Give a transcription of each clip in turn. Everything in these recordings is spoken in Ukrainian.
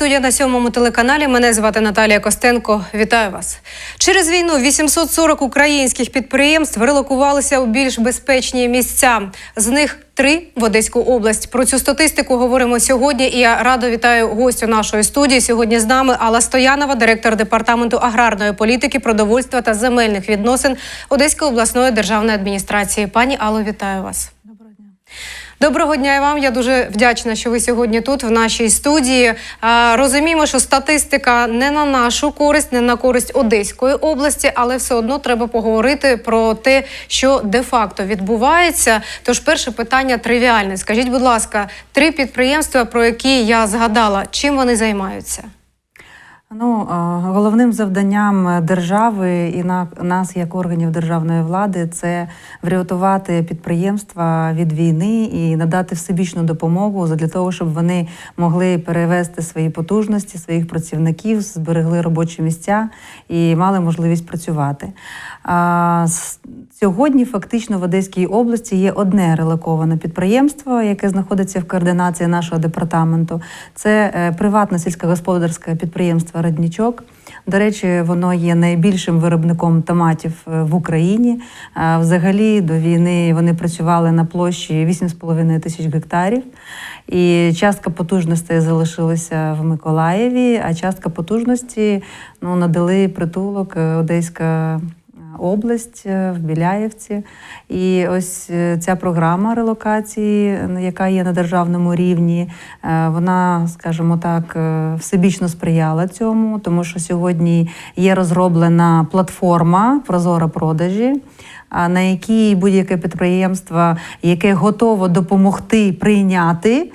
Телестудія на сьомому телеканалі. Мене звати Наталія Костенко. Вітаю вас. Через війну 840 українських підприємств релокувалися у більш безпечні місця. З них три в Одеську область. Про цю статистику говоримо сьогодні. І я радо вітаю гостю нашої студії. Сьогодні з нами Алла Стоянова, директор департаменту аграрної політики, продовольства та земельних відносин Одеської обласної державної адміністрації. Пані Алло, вітаю вас. Доброго дня. Вам. Я дуже вдячна, що ви сьогодні тут, в нашій студії. Розуміємо, що статистика не на нашу користь, не на користь Одеської області, але все одно треба поговорити про те, що де-факто відбувається. Тож, перше питання тривіальне. Скажіть, будь ласка, три підприємства, про які я згадала, чим вони займаються? Ну, головним завданням держави і на нас, як органів державної влади, це врятувати підприємства від війни і надати всебічну допомогу для того, щоб вони могли перевести свої потужності, своїх працівників, зберегли робочі місця і мали можливість працювати. Сьогодні фактично в Одеській області є одне релоковане підприємство, яке знаходиться в координації нашого департаменту. Це е, приватне сільськогосподарське підприємство Раднічок. До речі, воно є найбільшим виробником томатів е, в Україні. А Взагалі до війни вони працювали на площі 8,5 тисяч гектарів. І частка потужностей залишилася в Миколаєві, а частка потужності ну, надали притулок е, Одеська область е, в Біляєвці. І ось е, ця програма релокації, яка є на державному рівні, е, вона, скажімо так, всебічно сприяла цьому, тому що сьогодні є розроблена платформа Прозора продажі. а На якій будь-яке підприємство, яке готово допомогти прийняти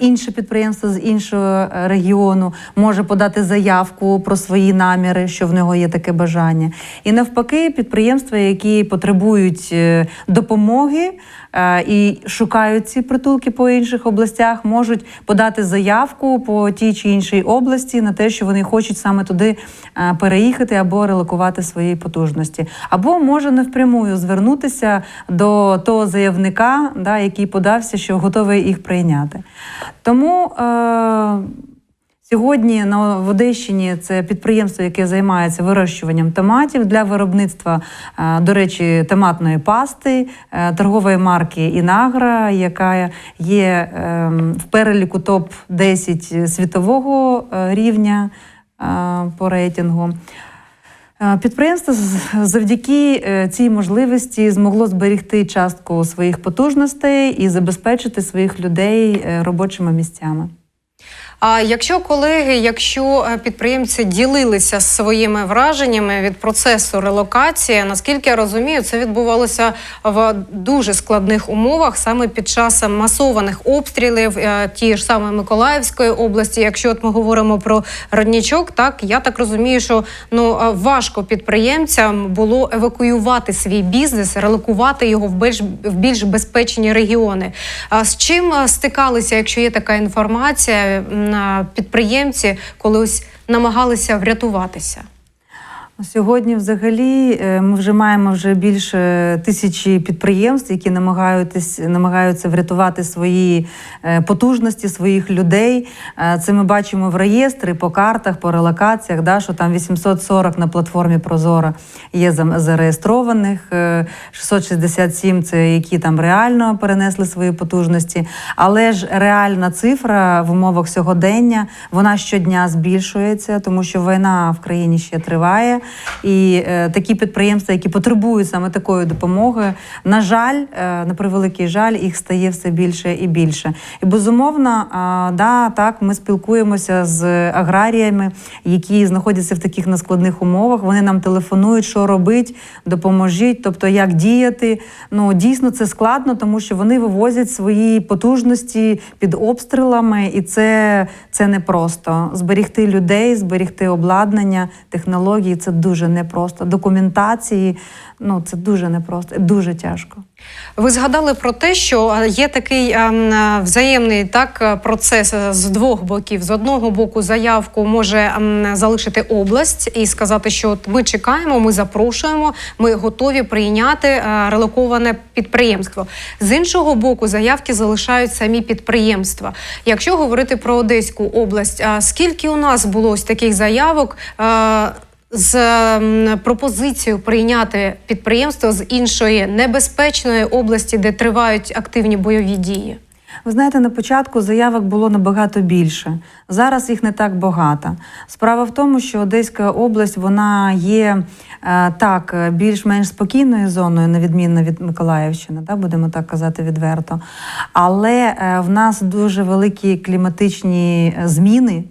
інше підприємство з іншого е, регіону може подати заявку про свої наміри, що в нього є таке бажання. І навпаки, підприємства, які потребують е, допомоги е, і шукають ці притулки по інших областях, можуть подати заявку по тій чи іншій області на те, що вони хочуть саме туди е, переїхати або релокувати свої потужності, або може навпрямую звернутися до того заявника, да, який подався, що готовий їх прийняти. Тому е, Сьогодні на Одещині це підприємство, яке займається вирощуванням томатів для виробництва, е, до речі, томатної пасти, е, торгової марки Інагра, яка є ем, в переліку топ 10 світового е, рівня по рейтингу. Підприємство завдяки цій можливості змогло зберегти частку своїх потужностей і забезпечити своїх людей робочими місцями. А якщо колеги, якщо е, підприємці ділилися своїми враженнями від процесу релокації, наскільки я розумію, це відбувалося в дуже складних умовах, саме під час масованих обстрілів е, тієї ж самої Миколаївської області. Якщо от ми говоримо про роднічок, так я так розумію, що ну е, важко підприємцям було евакуювати свій бізнес, релокувати його в більш в більш безпечні регіони. А з чим стикалися, якщо є така інформація, підприємці, коли ось намагалися врятуватися? Сьогодні, взагалі, е, ми вже маємо вже більше тисячі підприємств, які намагаються, врятувати свої е, потужності, своїх людей. Е, Це ми бачимо в реєстрі, по картах, по релокаціях, да, що там 840 на платформі Прозора є зареєстрованих, е, 667 це які там реально перенесли свої потужності. Але ж реальна цифра в умовах сьогодення вона щодня збільшується, тому що війна в країні ще триває. І е, такі підприємства, які потребують саме такої допомоги, на жаль, е, на превеликий жаль, їх стає все більше і більше. І безумовно, е, да, так ми спілкуємося з аграріями, які знаходяться в таких нескладних умовах. Вони нам телефонують, що робить, допоможіть, тобто як діяти. Ну дійсно це складно, тому що вони вивозять свої потужності під обстрілами, і це, це непросто. Зберігти людей, зберігти обладнання, технології це дуже непросто. Документації, ну це дуже непросто, дуже тяжко. Ви згадали про те, що є такий ем, е, взаємний так е, процес е, з двох боків. З одного боку, заявку може ем, залишити область і сказати, що от ми чекаємо, ми запрошуємо, ми готові прийняти релоковане підприємство. З іншого боку, заявки залишають самі підприємства. Якщо говорити про Одеську область, а скільки у нас було ось таких заявок? З пропозицією прийняти підприємство з іншої небезпечної області, де тривають активні бойові дії. Ви знаєте, на початку заявок було набагато більше. Зараз їх не так багато. Справа в тому, що Одеська область вона є е, так більш-менш спокійною зоною, на відміну від Миколаївщини, да, будемо так казати відверто. Але е, в нас дуже великі кліматичні зміни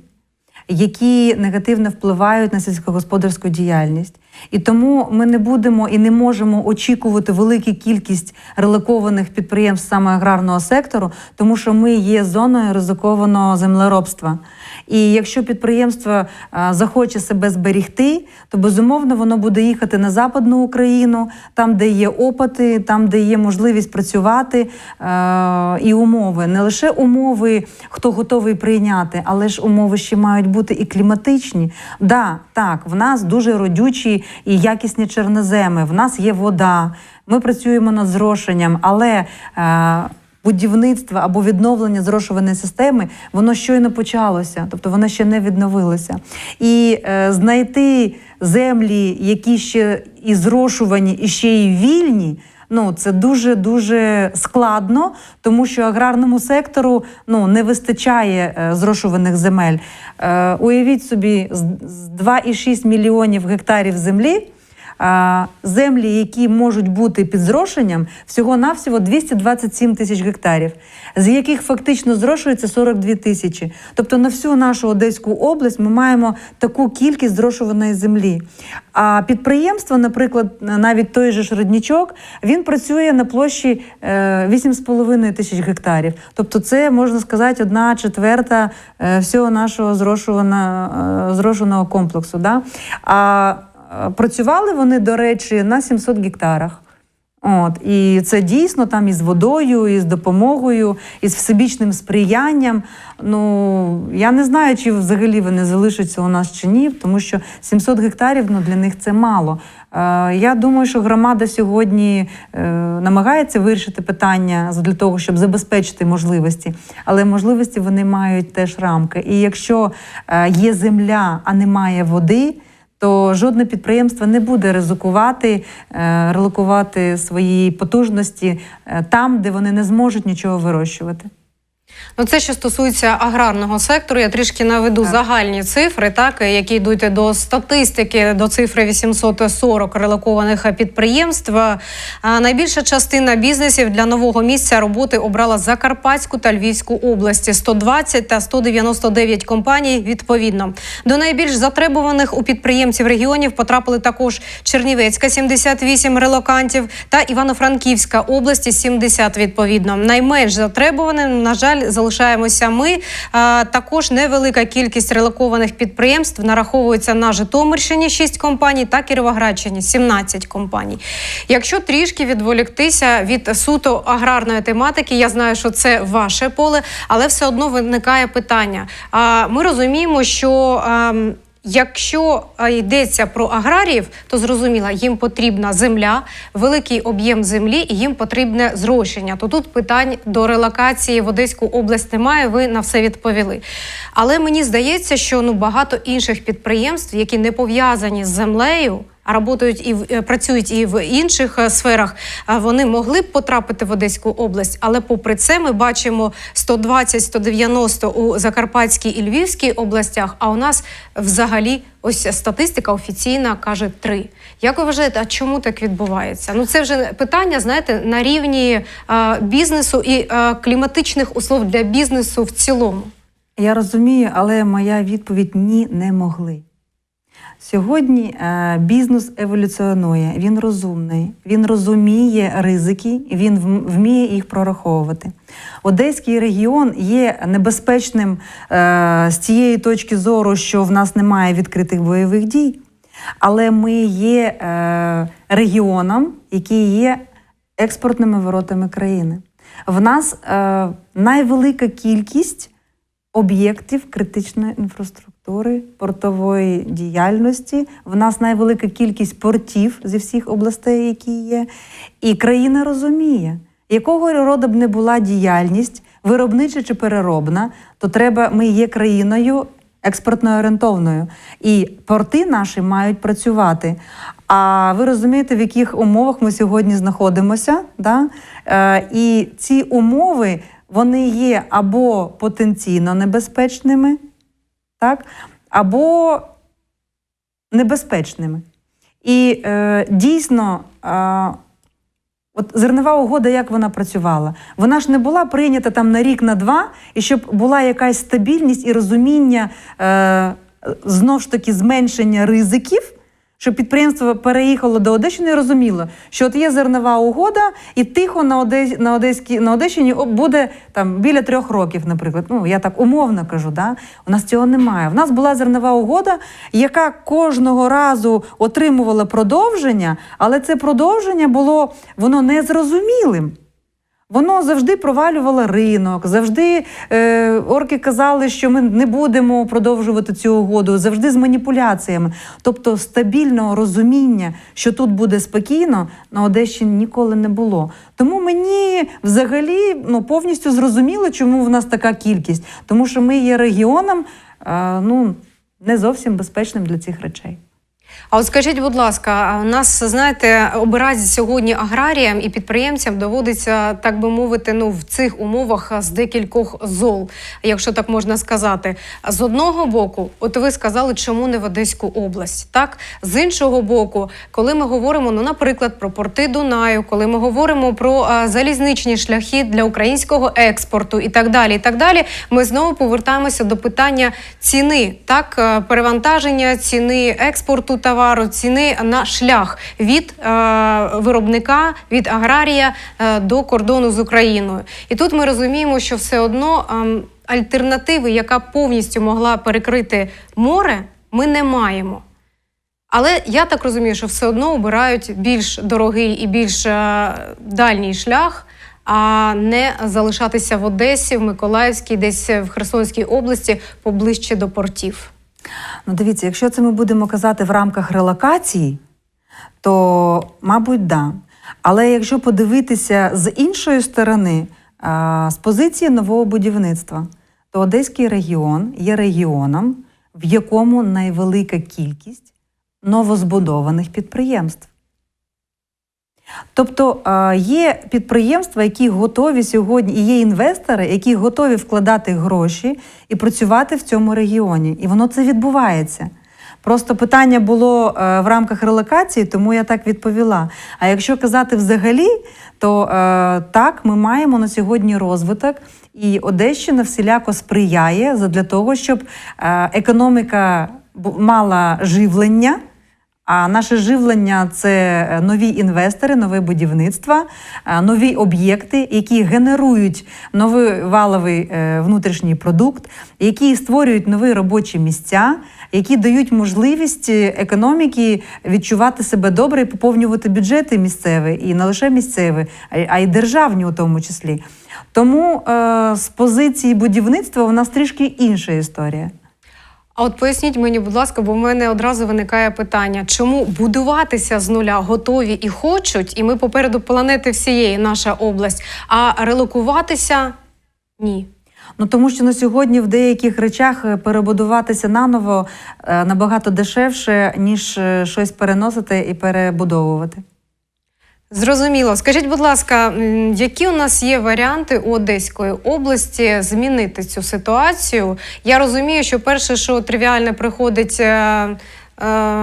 які негативно впливають на сільськогосподарську діяльність. І тому ми не будемо і не можемо очікувати велику кількість релокованих підприємств саме аграрного сектору, тому що ми є зоною ризикованого землеробства. І якщо підприємство захоче себе зберігти, то безумовно воно буде їхати на Западну Україну, там, де є опити, там, де є можливість працювати е, і умови. Не лише умови, хто готовий прийняти, але ж умови ще мають бути і кліматичні. Да, так, в нас дуже родючі і якісні чорноземи, в нас є вода. Ми працюємо над зрошенням, але е, будівництво або відновлення зрошуваної системи, воно щойно почалося, тобто воно ще не відновилося. І е, знайти землі, які ще і зрошувані, і ще й вільні. Ну, це дуже дуже складно, тому що аграрному сектору ну не вистачає е, зрошуваних земель. Е, уявіть собі, з, з 2,6 мільйонів гектарів землі. Землі, які можуть бути під зрошенням, всього-навсього 227 тисяч гектарів, з яких фактично зрошується 42 тисячі. Тобто на всю нашу Одеську область ми маємо таку кількість зрошуваної землі. А підприємство, наприклад, навіть той же ж Роднічок, він працює на площі е, 8,5 тисяч гектарів. Тобто, це можна сказати одна четверта е, всього нашого зрошуваного, е, комплексу. Да? А Е, Працювали вони, до речі, на 700 гектарах. От, і це дійсно там із водою, і з допомогою, і з всебічним сприянням. Ну я не знаю, чи взагалі вони залишаться у нас чи ні, тому що 700 гектарів ну, для них це мало. Е, я думаю, що громада сьогодні е, намагається вирішити питання для того, щоб забезпечити можливості, але можливості вони мають теж рамки. І якщо е, є земля, а немає води то жодне підприємство не буде ризикувати, е, релокувати свої потужності е, там, де вони не зможуть нічого вирощувати. Ну, це що стосується аграрного сектору. Я трішки наведу Так. загальні цифри, так які йдуть до статистики, до цифри 840 релокованих підприємств. А найбільша частина бізнесів для нового місця роботи обрала Закарпатську та Львівську області 120 та 199 компаній. Відповідно до найбільш затребуваних у підприємців регіонів потрапили також Чернівецька 78 релокантів та Івано-Франківська області 70 відповідно. Найменш затребуваним, на жаль, залишаємося ми. Також невелика кількість релокованих підприємств нараховується на Житомирщині 6 компаній та Кіровоградщині 17 компаній. Якщо трішки відволіктися від суто аграрної тематики, я знаю, що це ваше поле, але все одно виникає питання. Ми розуміємо, що. Якщо е, йдеться про аграріїв, то зрозуміло, їм потрібна земля, великий об'єм землі і їм потрібне зрошення. То тут питань до релокації в Одеську область немає. Ви на все відповіли. Але мені здається, що ну багато інших підприємств, які не пов'язані з землею. А працюють і в е, працюють і в інших е, сферах. Вони могли б потрапити в Одеську область, але попри це ми бачимо 120-190 у Закарпатській і Львівській областях. А у нас взагалі ось статистика офіційна каже три. Як ви вважаєте, а чому так відбувається? Ну це вже питання, знаєте, на рівні е, бізнесу і е, кліматичних услов для бізнесу в цілому. Я розумію, але моя відповідь ні, не могли. Сьогодні е, бізнес еволюціонує, він розумний, він розуміє ризики, він вміє їх прораховувати. Одеський регіон є небезпечним е, з тієї точки зору, що в нас немає відкритих бойових дій. Але ми є е, регіоном, який є експортними воротами країни. В нас найвелика кількість об'єктів критичної інфраструктури, портової діяльності. В нас найвелика кількість портів зі всіх областей, які є. І країна розуміє, якого роду б не була діяльність, виробнича чи переробна, то треба, ми є країною експортно орієнтовною. І порти наші мають працювати. А ви розумієте, в яких умовах ми сьогодні знаходимося? Да? Е, і ці умови вони є або потенційно небезпечними, так? або небезпечними. І е, дійсно, е, от зернова угода, як вона працювала? Вона ж не була прийнята там на рік, на два, і щоб була якась стабільність і розуміння е, знов ж таки зменшення ризиків. Щоб підприємство переїхало до Одещини розуміло, що от є зернова угода, і тихо на Одесі, на Одеській на Одещині буде там біля трьох років, наприклад. Ну я так умовно кажу. Да? У нас цього немає. У нас була зернова угода, яка кожного разу отримувала продовження, але це продовження було воно незрозумілим. Воно завжди провалювало ринок, завжди е, орки казали, що ми не будемо продовжувати цю угоду, завжди з маніпуляціями. Тобто стабільного розуміння, що тут буде спокійно, на Одещині ніколи не було. Тому мені взагалі ну, повністю зрозуміло, чому в нас така кількість. Тому що ми є регіоном е, ну, не зовсім безпечним для цих речей. А от скажіть, будь ласка, у нас знаєте, обирати сьогодні аграріям і підприємцям доводиться, так би мовити, ну в цих умовах з декількох зол, якщо так можна сказати. З одного боку, от ви сказали, чому не в Одеську область, так з іншого боку, коли ми говоримо, ну, наприклад, про порти Дунаю, коли ми говоримо про а, залізничні шляхи для українського експорту і так далі, і так далі, ми знову повертаємося до питання ціни, так е, перевантаження ціни експорту товару, ціни на шлях від е, виробника, від аграрія е, до кордону з Україною. І тут ми розуміємо, що все одно ем, альтернативи, яка повністю могла перекрити море, ми не маємо. Але я так розумію, що все одно обирають більш дорогий і більш е, дальній шлях, а не залишатися в Одесі, в Миколаївській, десь в Херсонській області поближче до портів. Ну, дивіться, якщо це ми будемо казати в рамках релокації, то, мабуть, да. Але якщо подивитися з іншої сторони, з позиції нового будівництва, то Одеський регіон є регіоном, в якому найвелика кількість новозбудованих підприємств. Тобто е, є підприємства, які готові сьогодні, і є інвестори, які готові вкладати гроші і працювати в цьому регіоні. І воно це відбувається. Просто питання було е, в рамках релокації, тому я так відповіла. А якщо казати взагалі, то е, так, ми маємо на сьогодні розвиток, і Одещина всіляко сприяє для того, щоб економіка мала живлення. А наше живлення це е, нові інвестори, нове будівництво, е, нові об'єкти, які генерують новий валовий е, внутрішній продукт, які створюють нові робочі місця, які дають можливість економіки відчувати себе добре і поповнювати бюджети місцеві, і не лише місцеві, а й державні у тому числі. Тому е, з позиції будівництва у нас трішки інша історія. А от поясніть мені, будь ласка, бо в мене одразу виникає питання, чому будуватися з нуля готові і хочуть, і ми попереду планети всієї, наша область, а релокуватися ні. Ну тому що на сьогодні в деяких речах е, перебудуватися наново е, набагато дешевше, ніж е, щось переносити і перебудовувати. Зрозуміло. Скажіть, будь ласка, які у нас є варіанти у Одеської області змінити цю ситуацію? Я розумію, що перше, що тривіальне приходить. е, е,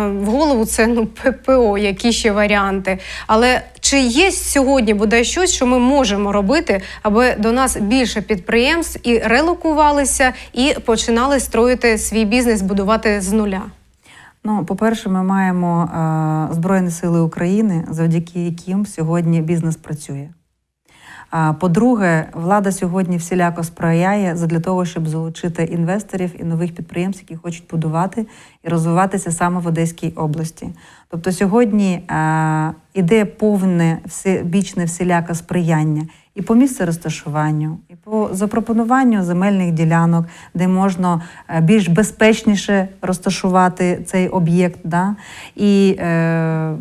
В голову це ну ППО, які ще варіанти. Але чи є сьогодні бодай щось, що ми можемо робити, аби до нас більше підприємств і релокувалися, і починали строїти свій бізнес, будувати з нуля? Ну, по-перше, ми маємо е, Збройні Сили України, завдяки яким сьогодні бізнес працює. А по-друге, влада сьогодні всіляко сприяє для того, щоб залучити інвесторів і нових підприємств, які хочуть будувати і розвиватися саме в Одеській області. Тобто сьогодні е, іде повне всебічне всіляке сприяння і по місце розташуванню, і по запропонуванню земельних ділянок, де можна е, більш безпечніше розташувати цей об'єкт. Да? І е,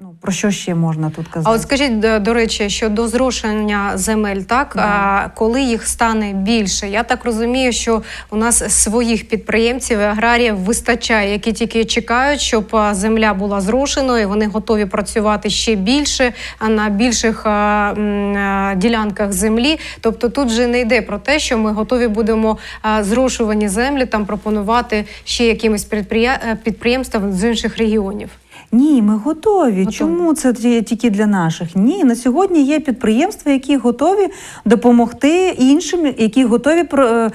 ну, про що ще можна тут казати? А от скажіть, до, до речі, щодо зрошення земель, так Да. а, коли їх стане більше, я так розумію, що у нас своїх підприємців і аграріїв вистачає, які тільки чекають, щоб земля була зрошеною. і Вони готові працювати ще більше а на більших а, а, ділянках землі. Тобто тут же не йде про те, що ми готові будемо а, зрошувані землі там пропонувати ще якимось підприємствам з інших регіонів. Ні, ми готові. Готові. Чому це ті- тільки для наших? Ні, на сьогодні є підприємства, які готові допомогти іншим, які готові е, е,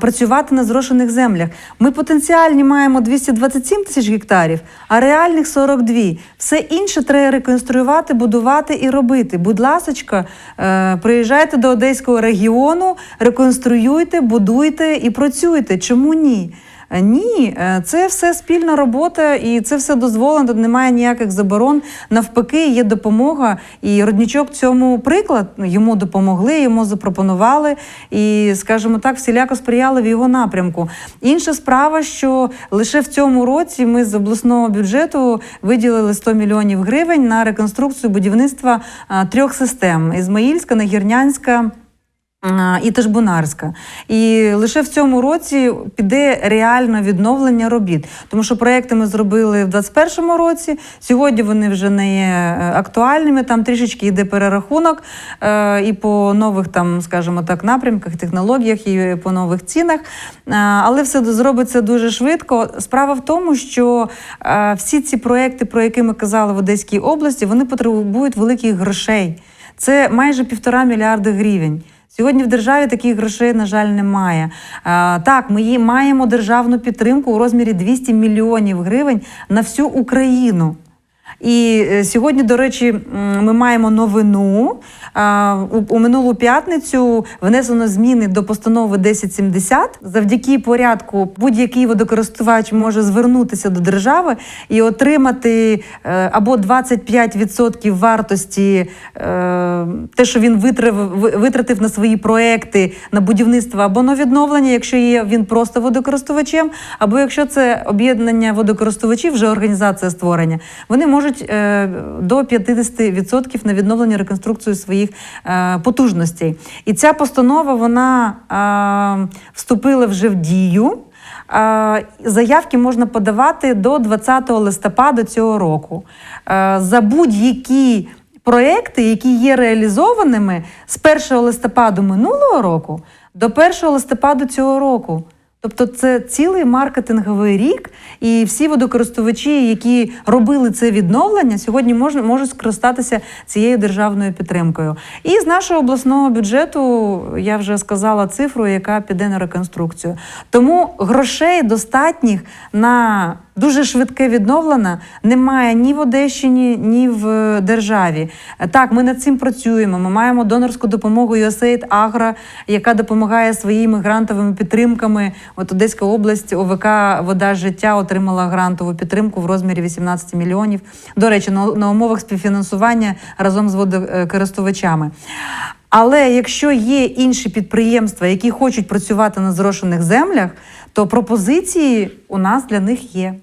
працювати на зрошених землях. Ми потенціальні маємо 227 тисяч гектарів, а реальних 42. Все інше треба реконструювати, будувати і робити. Будь ласочка, е, приїжджайте до Одеського регіону, реконструюйте, будуйте і працюйте. Чому ні? Е, Ні, е, це все спільна робота, і це все дозволено. Тут немає ніяких заборон. Навпаки, є допомога. І роднічок цьому приклад Ну, йому допомогли, йому запропонували і, скажімо так, всіляко сприяли в його напрямку. Інша справа, що лише в цьому році ми з обласного бюджету виділили 100 мільйонів гривень на реконструкцію будівництва трьох систем: Ізмаїльська, Нагірнянська. І Тажбунарська. І лише в цьому році піде реально відновлення робіт. Тому що проекти ми зробили в 2021 році. Сьогодні вони вже не є е, актуальними. Там трішечки йде перерахунок е, і по нових, там, скажімо так, напрямках, технологіях, і по нових цінах. Е, Але все зробиться дуже швидко. Справа в тому, що всі ці проекти, про які ми казали в Одеській області, вони потребують великих грошей. Це майже півтора мільярди гривень. Сьогодні в державі таких грошей, на жаль, немає. Так, ми маємо державну підтримку у розмірі 200 мільйонів гривень на всю Україну. І е, сьогодні, до речі, ми маємо новину. У, минулу п'ятницю внесено зміни до постанови 1070. Завдяки порядку будь-який водокористувач може звернутися до держави і отримати е, або 25% вартості е, те, що він витратив, на свої проекти на будівництво або на відновлення, якщо є він просто водокористувачем, або якщо це об'єднання водокористувачів, вже організація створення, вони можуть е, до 50% на відновлення реконструкцію своїх е, потужностей. І ця постанова вона е, вступила вже в дію. Заявки можна подавати до 20 листопада цього року. За будь-які проекти, які є реалізованими з 1 листопаду минулого року до 1 листопаду цього року. Тобто це цілий маркетинговий рік, і всі водокористувачі, які робили це відновлення, сьогодні можна, можуть скористатися цією державною підтримкою. І з нашого обласного бюджету я вже сказала цифру, яка піде на реконструкцію. Тому грошей достатніх на дуже швидке відновлення немає ні в Одещині, ні в е, державі. Так, ми над цим працюємо. Ми маємо донорську допомогу USAID Agro, яка допомагає своїми грантовими підтримками. От Одеська область, ОВК Вода життя отримала грантову підтримку в розмірі 18 мільйонів. До речі, на, на умовах співфінансування разом з водокористувачами. Але якщо є інші підприємства, які хочуть працювати на зрошених землях, то пропозиції у нас для них є.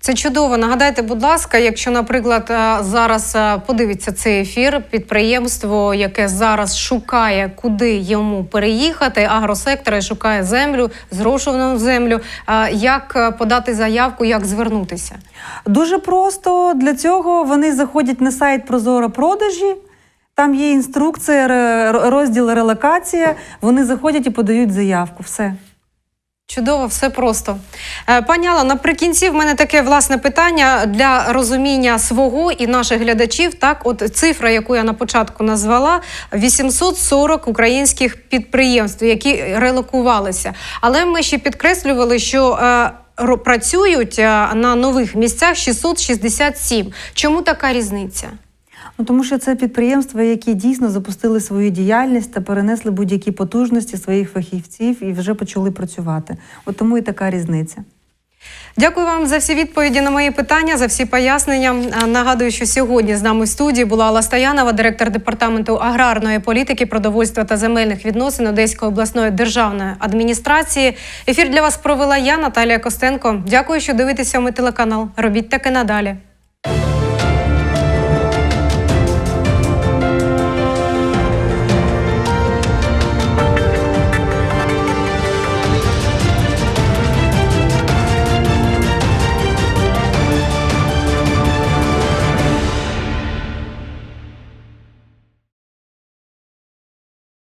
Це чудово. Нагадайте, будь ласка, якщо, наприклад, е, зараз е, подивиться цей ефір, підприємство, яке зараз шукає, куди йому переїхати, агросектор шукає землю, зрошувану землю. е, Як подати заявку, як звернутися? Дуже просто для цього вони заходять на сайт Прозоро продажі. Там є інструкція, розділ релокація. Вони заходять і подають заявку. Все. Чудово, все просто. Е, Пані Алла, наприкінці в мене таке власне питання для розуміння свого і наших глядачів. Так, от цифра, яку я на початку назвала, 840 українських підприємств, які релокувалися. Але ми ще підкреслювали, що е, працюють е, на нових місцях 667. Чому така різниця? Ну, тому що це підприємства, які дійсно запустили свою діяльність та перенесли будь-які потужності своїх фахівців і вже почали працювати. От тому і така різниця. Дякую вам за всі відповіді на мої питання, за всі пояснення. Нагадую, що сьогодні з нами в студії була Алла Стоянова, директор департаменту аграрної політики, продовольства та земельних відносин Одеської обласної державної адміністрації. Ефір для вас провела я, Наталія Костенко. Дякую, що дивитеся ми телеканал. Робіть таки надалі.